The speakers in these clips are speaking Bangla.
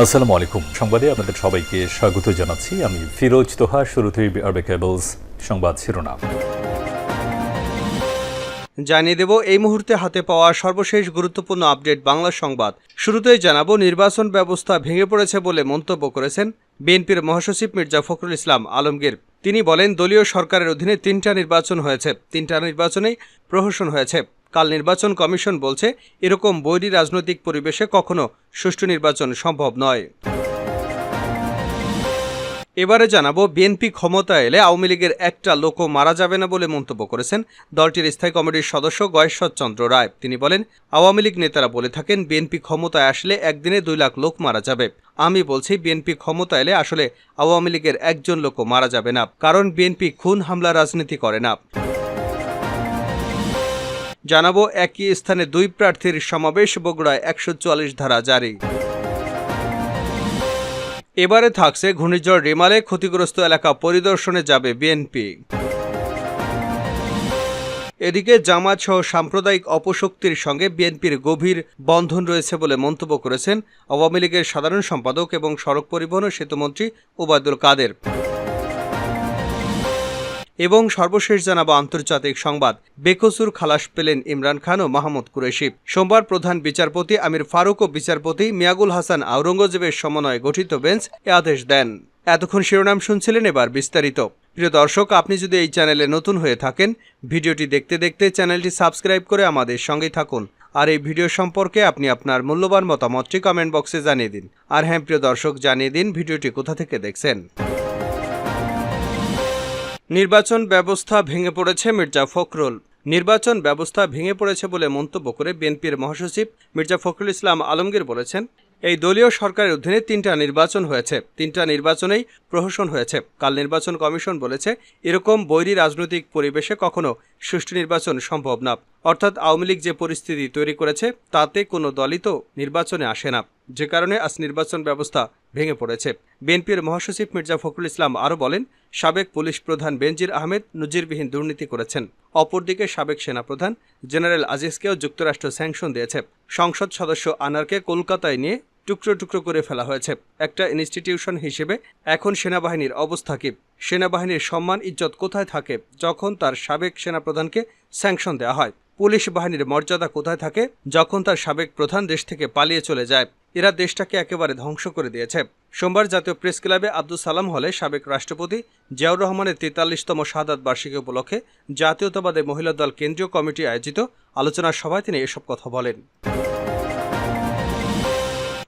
আসসালামু আলাইকুম। সংবাদে আপনাদের সবাইকে স্বাগত জানাচ্ছি। আমি ফিরোজ তোহা, শুরুতেই আরবে কেবলস সংবাদ শিরোনাম। জানিয়ে দেব, এই মুহূর্তে হাতে পাওয়া সর্বশেষ গুরুত্বপূর্ণ আপডেট বাংলা সংবাদ। শুরুতেই জানাব, নির্বাচন ব্যবস্থা ভেঙে পড়েছে বলে মন্তব্য করেছেন বিএনপির মহাসচিব মির্জা ফখরুল ইসলাম আলমগীর। তিনি বলেন, দলীয় সরকারের অধীনে তিনটা নির্বাচন হয়েছে। তিনটা নির্বাচনেই প্রহসন হয়েছে। কাল নির্বাচন কমিশন বলছে, এরকম বৈরী রাজনৈতিক পরিবেশে কখনো সুষ্ঠু নির্বাচন সম্ভব নয়। এবারে জানাব, বিএনপি ক্ষমতা এলে আওয়ামী লীগের একটা লোকও মারা যাবে না বলে মন্তব্য করেছেন দলটির স্থায়ী কমিটির সদস্য গয়েশ্বর চন্দ্র রায়। তিনি বলেন, আওয়ামী লীগ নেতারা বলে থাকেন, বিএনপি ক্ষমতায় আসলে একদিনে দুই লাখ লোক মারা যাবে। আমি বলছি, বিএনপি ক্ষমতা এলে আসলে আওয়ামী লীগের একজন লোকও মারা যাবে না, কারণ বিএনপি খুন, হামলা, রাজনীতি করে না। জানাব একই স্থানে দুই প্রার্থীর সমাবেশ, বগুড়ায় একশো চুয়াল্লিশ ধারা জারি। এবারে থাকছে ঘূর্ণিঝড় রেমালে, ক্ষতিগ্রস্ত এলাকা পরিদর্শনে যাবে বিএনপি। এদিকে জামাত সহ সাম্প্রদায়িক অপশক্তির সঙ্গে বিএনপির গভীর বন্ধন রয়েছে বলে মন্তব্য করেছেন আওয়ামী লীগের সাধারণ সম্পাদক এবং সড়ক পরিবহন ও সেতুমন্ত্রী ওবায়দুল কাদের। এবং সর্বশেষ জানাব আন্তর্জাতিক সংবাদ। বেকসুর খালাস পেলেন ইমরান খান ও মাহমুদ কুরেশি। সোমবার প্রধান বিচারপতি আমির ফারুক ও বিচারপতি মিয়াগুল হাসান আওরঙ্গজেবের সমন্বয়ে গঠিত বেঞ্চ এ আদেশ দেন। এতক্ষণ শিরোনাম শুনছিলেন এবার বিস্তারিত। প্রিয় দর্শক, আপনি যদি এই চ্যানেলে নতুন হয়ে থাকেন, ভিডিওটি দেখতে দেখতে চ্যানেলটি সাবস্ক্রাইব করে আমাদের সঙ্গেই থাকুন। আর এই ভিডিও সম্পর্কে আপনি আপনার মূল্যবান মতামতটি কমেন্ট বক্সে জানিয়ে দিন। আর হ্যাঁ প্রিয় দর্শক, জানিয়ে দিন ভিডিওটি কোথা থেকে দেখছেন। নির্বাচন ব্যবস্থা ভেঙে পড়েছে মির্জা ফখরুল। নির্বাচন ব্যবস্থা ভেঙে পড়েছে বলে মন্তব্য করে বিএনপির মহাসচিব মির্জা ফখরুল ইসলাম আলমগীর বলেছেন, এই দলীয় সরকারের অধীনে তিনটা নির্বাচন হয়েছে। তিনটা নির্বাচনেই প্রহসন হয়েছে। কাল নির্বাচন কমিশন বলেছে, এরকম বৈরী রাজনৈতিক পরিবেশে কখনো সুষ্ঠু নির্বাচন সম্ভব না। অর্থাৎ আওয়ামী লীগ যে পরিস্থিতি তৈরি করেছে, তাতে কোনো দলই তো নির্বাচনে আসে না। যে কারণে আজ নির্বাচন ব্যবস্থা ভেঙে পড়েছে। বিএনপির মহাসচিব মির্জা ফখরুল ইসলাম আরও বলেন, সাবেক পুলিশ প্রধান বেনজির আহমেদ নজিরবিহীন দুর্নীতি করেছেন। অপরদিকে সাবেক সেনাপ্রধান জেনারেল আজিজকেও যুক্তরাষ্ট্র স্যাংশন দিয়েছে। সংসদ সদস্য আনারকে কলকাতায় নিয়ে টুকরো টুকরো করে ফেলা হয়েছে। একটা ইনস্টিটিউশন হিসেবে এখন সেনাবাহিনীর অবস্থা কি? সেনাবাহিনীর সম্মান, ইজ্জত কোথায় থাকে যখন তার সাবেক সেনাপ্রধানকে স্যাংশন দেওয়া হয়? পুলিশ বাহিনীর মর্যাদা কোথায় থাকে যখন তার সাবেক প্রধান দেশ থেকে পালিয়ে চলে যায়? এরা দেশটাকে একেবারে ধ্বংস করে দিয়েছে। সোমবার জাতীয় প্রেস ক্লাবে আব্দুল সালাম হলে সাবেক রাষ্ট্রপতি জিয়াউর রহমানের তেতাল্লিশতম সাদাত বার্ষিকী উপলক্ষে জাতীয়তাবাদী মহিলা দল কেন্দ্রীয় কমিটি আয়োজিত আলোচনা সভায় তিনি এসব কথা বলেন।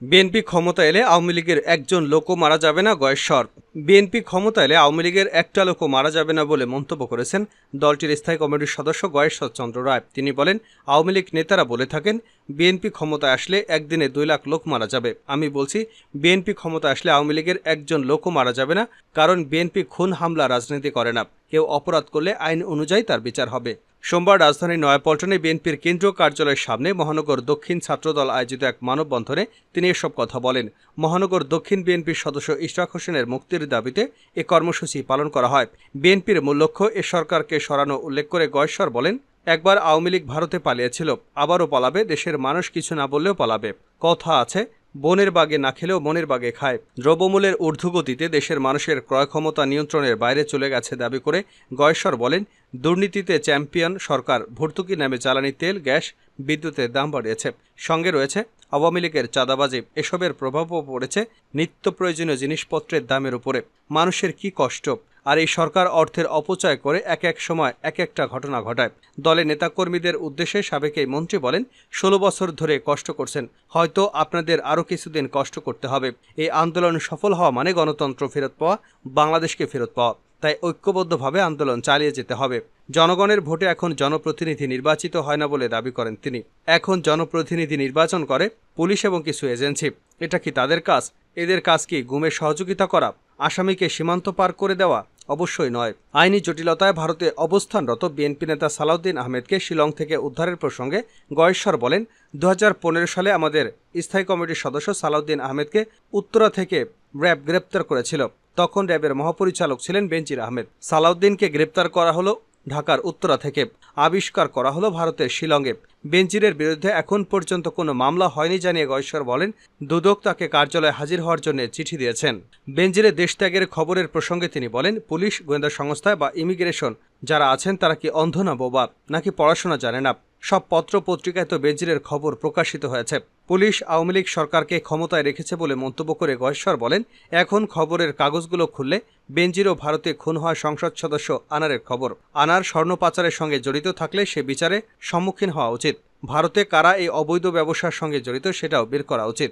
বিএনপি ক্ষমতা এলে আওয়ামী লীগের একজন লোকও মারা যাবে না গয়েশ্বর বিএনপি ক্ষমতা এলে আওয়ামী লীগের একটা লোকও মারা যাবে না বলে মন্তব্য করেছেন দলটির স্থায়ী কমিটির সদস্য গয়েশ্বর চন্দ্র রায়। তিনি বলেন, আওয়ামী লীগ নেতারা বলে থাকেন, বিএনপি ক্ষমতায় আসলে একদিনে দুই লাখ লোক মারা যাবে। আমি বলছি, বিএনপি ক্ষমতা আসলে আওয়ামী লীগের একজন লোকও মারা যাবে না, কারণ বিএনপি খুন হামলা রাজনীতি করে না। কেউ অপরাধ করলে আইন অনুযায়ী তার বিচার হবে। সোমবার রাজধানীর নয়াপল্টনে বিএনপির কেন্দ্রীয় কার্যালয়ের সামনে মহানগর দক্ষিণ ছাত্রদল আয়োজিত এক মানববন্ধনে তিনি এসব কথা বলেন। মহানগর দক্ষিণ বিএনপির সদস্য ইশরাক হোসেনের মুক্তির দাবিতে এ কর্মসূচি পালন করা হয়। বিএনপির মূল লক্ষ্য এ সরকারকে সরানো উল্লেখ করে গয়েশ্বর বলেন, একবার আওয়ামী লীগ ভারতে পালিয়েছিল, আবারও পালাবে, দেশের মানুষ কিছু না বললেও পালাবে। কথা আছে বনের বাগে না খেলেও মনের বাগে খায়। দ্রব্যমূল্যের ঊর্ধ্বগতিতে দেশের মানুষের ক্রয় ক্ষমতা নিয়ন্ত্রণের বাইরে চলে গেছে দাবি করে গয়েশ্বর বলেন, দুর্নীতিতে চ্যাম্পিয়ন সরকার ভর্তুকি নামে জ্বালানি তেল, গ্যাস, বিদ্যুতের দাম বাড়িয়েছে। সঙ্গে রয়েছে, আওয়ামী লীগের চাঁদাবাজি, এসবের প্রভাবও পড়েছে নিত্য প্রয়োজনীয় জিনিসপত্রের দামের উপরে। মানুষের কি কষ্ট? আর এই সরকার অর্থের অপচয় করে এক এক সময় এক একটা ঘটনা ঘটায়। দলের নেতাকর্মীদের উদ্দেশ্যে সাবেক এই মন্ত্রী বলেন, ষোলো বছর ধরে কষ্ট করছেন। হয়তো আপনাদের আরও কিছুদিন কষ্ট করতে হবে। এই আন্দোলন সফল হওয়া মানে গণতন্ত্র ফেরত পাওয়া, বাংলাদেশকে ফেরত পাওয়া। তাই ঐক্যবদ্ধভাবে আন্দোলন চালিয়ে যেতে হবে। জনগণের ভোটে এখন জনপ্রতিনিধি নির্বাচিত হয় না বলে দাবি করেন তিনি। এখন জনপ্রতিনিধি নির্বাচন করে পুলিশ এবং কিছু এজেন্সি। এটা কি তাদের কাজ? এদের কাজ কি গুমের সহযোগিতা করা? আসামিকে সীমান্ত পার করে দেওয়া? অবশ্যই নয়। আইনি জটিলতায় ভারতে অবস্থানরত বিএনপি নেতা সালাউদ্দিন আহমেদকে শিলং থেকে উদ্ধারের প্রসঙ্গে গয়েশ্বর বলেন দু হাজার পনেরো সালে আমাদের স্থায়ী কমিটির সদস্য সালাউদ্দিন আহমেদকে উত্তরা থেকে র্যাব গ্রেপ্তার করেছিল। তখন র্যাবের মহাপরিচালক ছিলেন বেঞ্জির আহমেদ। সালাউদ্দিনকে গ্রেপ্তার করা হলো ঢাকার উত্তরা থেকে আবিষ্কার করা হলো ভারতের শিলংয়ে। বেনজিরের বিরুদ্ধে এখন পর্যন্ত কোনো মামলা হয়নি জানিয়ে গয়েশ্বর বলেন, দুদক তাকে কার্যালয়ে হাজির হওয়ার জন্য চিঠি দিয়েছেন। বেনজিরের দেশত্যাগের খবরের প্রসঙ্গে তিনি বলেন, পুলিশ, গোয়েন্দা সংস্থা বা ইমিগ্রেশন যারা আছেন তারা কি অন্ধ না বোবা, নাকি পড়াশোনা জানে না। সব পত্র পত্রিকায় তো বেনজিরের খবর প্রকাশিত হয়েছে। পুলিশ আওয়ামী লীগ সরকারকে ক্ষমতায় রেখেছে বলে মন্তব্য করে গয়েশ্বর বলেন, এখন খবরের কাগজগুলো খুললে বেনজির ও ভারতে খুন হওয়া সংসদ সদস্য আনারের খবর। আনার স্বর্ণ পাচারের সঙ্গে জড়িত থাকলে সে বিচারে সম্মুখীন হওয়া উচিত। ভারতে কারা এই অবৈধ ব্যবসার সঙ্গে জড়িত সেটাও বের করা উচিত।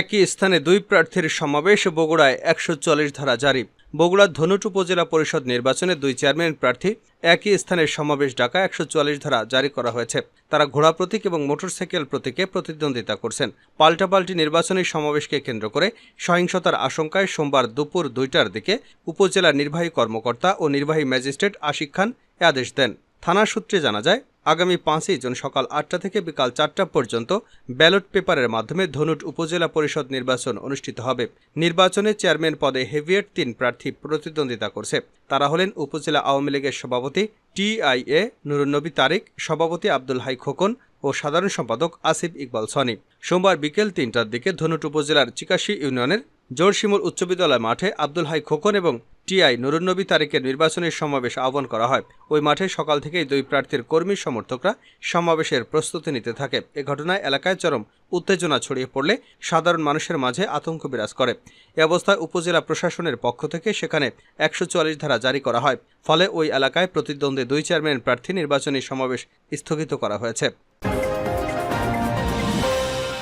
একই স্থানে দুই প্রার্থীর সমাবেশ বগুড়ায় একশো চল্লিশ ধারা জারি। বগুড়ার ধনুট উপজেলা পরিষদ নির্বাচনে দুই চেয়ারম্যান প্রার্থী একই স্থানের সমাবেশ ডাকা একশো চুয়াল্লিশ ধারা জারি করা হয়েছে। তারা ঘোড়া প্রতীক এবং মোটরসাইকেল প্রতীকে প্রতিদ্বন্দ্বিতা করছেন। পাল্টাপাল্টি নির্বাচনী সমাবেশকে কেন্দ্র করে সহিংসতার আশঙ্কায় সোমবার দুপুর দুইটার দিকে উপজেলা নির্বাহী কর্মকর্তা ও নির্বাহী ম্যাজিস্ট্রেট আশিক খান এ আদেশ দেন। থানা সূত্রে জানা যায় আগামী পাঁচই জুন সকাল আটটা থেকে বিকাল চারটা পর্যন্ত ব্যালট পেপারের মাধ্যমে ধনুট উপজেলা পরিষদ নির্বাচন অনুষ্ঠিত হবে। নির্বাচনে চেয়ারম্যান পদে হেভিয়েট তিন প্রার্থী প্রতিদ্বন্দ্বিতা করছে। তারা হলেন উপজেলা আওয়ামী লীগের সভাপতি টিআইএ নুরুন্নবী তারিক, সভাপতি আব্দুল হাই খোকন ও সাধারণ সম্পাদক আসিফ ইকবাল সনি। সোমবার বিকেল তিনটার দিকে ধনুট উপজেলার চিকাশি ইউনিয়নের জোরশিমুল উচ্চ বিদ্যালয় মাঠে আব্দুল হাই খোকন এবং টিআই নুরুন্নবী তারিখের নির্বাচনী সমাবেশ আহ্বান করা হয়। ওই মাঠে সকাল থেকেই দুই প্রার্থীর কর্মী সমর্থকরা সমাবেশের প্রস্তুতি নিতে থাকে। এ ঘটনায় এলাকায় চরম উত্তেজনা ছড়িয়ে পড়লে সাধারণ মানুষের মাঝে আতঙ্ক বিরাজ করে। এ অবস্থায় উপজেলা প্রশাসনের পক্ষ থেকে সেখানে একশো চুয়াল্লিশ ধারা জারি করা হয়। ফলে ওই এলাকায় প্রতিদ্বন্দ্বী দুই চেয়ারম্যান প্রার্থী নির্বাচনী সমাবেশ স্থগিত করা হয়েছে।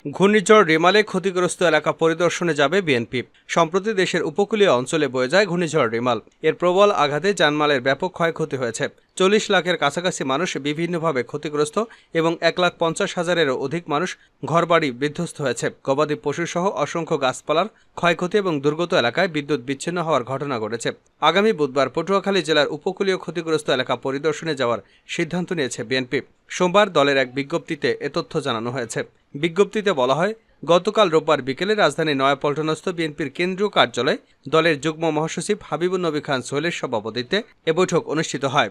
ঘূর্ণিঝড় রেমালে ক্ষতিগ্রস্ত এলাকা পরিদর্শনে যাবে বিএনপি। সম্প্রতি দেশের উপকূলীয় অঞ্চলে বয়ে যায় ঘূর্ণিঝড় রেমাল। এর প্রবল আঘাতে জানমালের ব্যাপক ক্ষয়ক্ষতি হয়েছে। চল্লিশ লাখের কাছাকাছি মানুষ বিভিন্নভাবে ক্ষতিগ্রস্ত এবং এক লাখ পঞ্চাশ হাজারেরও অধিক মানুষ ঘরবাড়ি বিধ্বস্ত হয়েছে। গবাদি পশুসহ অসংখ্য গাছপালার ক্ষয়ক্ষতি এবং দুর্গত এলাকায় বিদ্যুৎ বিচ্ছিন্ন হওয়ার ঘটনা ঘটেছে। আগামী বুধবার পটুয়াখালী জেলার উপকূলীয় ক্ষতিগ্রস্ত এলাকা পরিদর্শনে যাওয়ার সিদ্ধান্ত নিয়েছে বিএনপি। সোমবার দলের এক বিজ্ঞপ্তিতে এ তথ্য জানানো হয়েছে। বিজ্ঞপ্তিতে বলা হয়, গতকাল রোববার বিকেলে রাজধানী নয়াপল্টনস্থ বিএনপির কেন্দ্রীয় কার্যালয়ে দলের যুগ্ম মহাসচিব হাবিবুন নবী খান সোহেলের সভাপতিত্বে এ বৈঠক অনুষ্ঠিত হয়।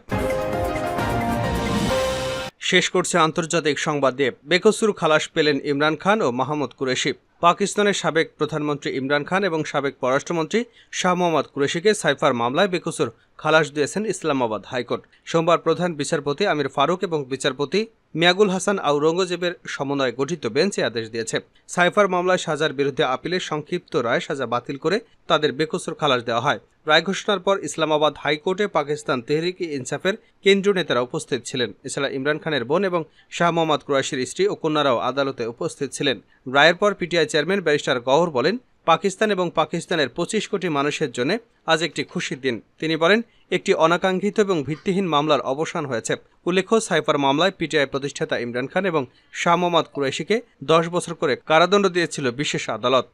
শেষ করছে আন্তর্জাতিক সংবাদ দিয়ে বেকসুর খালাস পেলেন ইমরান খান ও মাহমুদ কুরেশি। পাকিস্তানের সাবেক প্রধানমন্ত্রী ইমরান খান এবং সাবেক পররাষ্ট্রমন্ত্রী শাহ মোহাম্মদ কুরেশিকে সাইফার মামলায় বেকসুর খালাস দিয়েছেন ইসলামাবাদ হাইকোর্ট। সোমবার প্রধান বিচারপতি আমির ফারুক এবং বিচারপতি মিয়াগুল হাসান আওরঙ্গজেবের সমন্বয়ে গঠিত বেঞ্চ আদেশ দিয়েছে। সাইফার মামলায় সাজার বিরুদ্ধে আপিলের সংক্ষিপ্ত রায় সাজা বাতিল করে তাদের বেকসুর খালাস দেওয়া হয়। রায় ঘোষণার পর ইসলামাবাদ হাইকোর্টে পাকিস্তান তেহরিক ইনসাফের কেন্দ্রীয় নেতারা উপস্থিত ছিলেন। এছাড়া ইমরান খানের বোন এবং শাহ মোহাম্মদ কুরাশির স্ত্রী ও কন্যারাও আদালতে উপস্থিত ছিলেন। রায়ের পর পিটিআই চেয়ারম্যান ব্যারিস্টার গওহর বলেন পাকিস্তান এবং পাকিস্তানের পঁচিশ কোটি মানুষের জন্য আজ একটি খুশির দিন। তিনি বলেন, একটি অনাকাঙ্ক্ষিত এবং ভিত্তিহীন মামলার অবসান হয়েছে। উল্লেখ্য, সাইফার মামলায় পিটিআই প্রতিষ্ঠাতা ইমরান খান এবং শাহ মোহাম্মদ কুরেশিকে দশ বছর করে কারাদণ্ড দিয়েছিল বিশেষ আদালত।